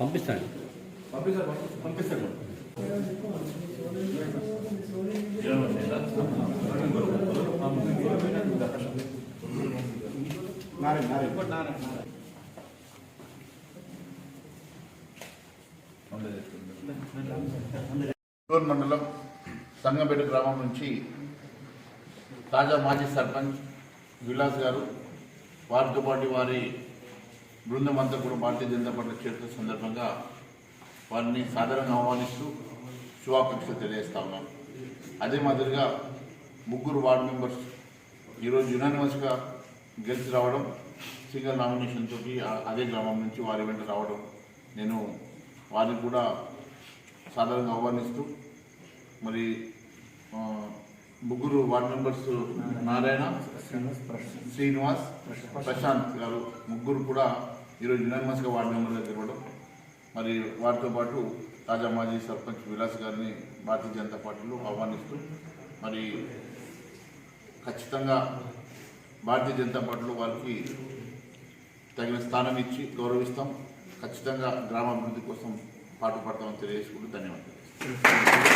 పంపిస్తాను. పంపిస్తాను పంపిస్తాను నారాయణ నారాయణ మండలం సంగంపేట గ్రామం నుంచి తాజా మాజీ సర్పంచ్ విలాస్ గారు వారితో పాటు వారి బృందం అంతా కూడా భారతీయ జనతా పార్టీ చేరుతున్న సందర్భంగా వారిని సాధారణంగా ఆహ్వానిస్తూ శుభాకాంక్షలు తెలియజేస్తా ఉన్నాం. అదే మాదిరిగా ముగ్గురు వార్డు మెంబర్స్ ఈరోజు యునానిమస్గా గెలిచి రావడం సింగల్ నామినేషన్ తోటి అదే గ్రామం నుంచి వారి వెంట రావడం నేను వారిని కూడా సాధారణంగా ఆహ్వానిస్తూ మరి ముగ్గురు వార్డు మెంబర్స్ నారాయణ శ్రీనివాస్ ప్రశాంత్ గారు ముగ్గురు కూడా ఈరోజు యునానిమస్గా వార్డు మెంబర్ దగ్గర ఇవ్వడం మరి వారితో పాటు తాజా మాజీ సర్పంచ్ విలాస్ గారిని భారతీయ జనతా పార్టీలో ఆహ్వానిస్తూ మరి ఖచ్చితంగా భారతీయ జనతా పార్టీలో వారికి తగిన స్థానం ఇచ్చి గౌరవిస్తాం. ఖచ్చితంగా గ్రామాభివృద్ధి కోసం పాటుపడతామని తెలియజేసుకుంటూ ధన్యవాదాలు.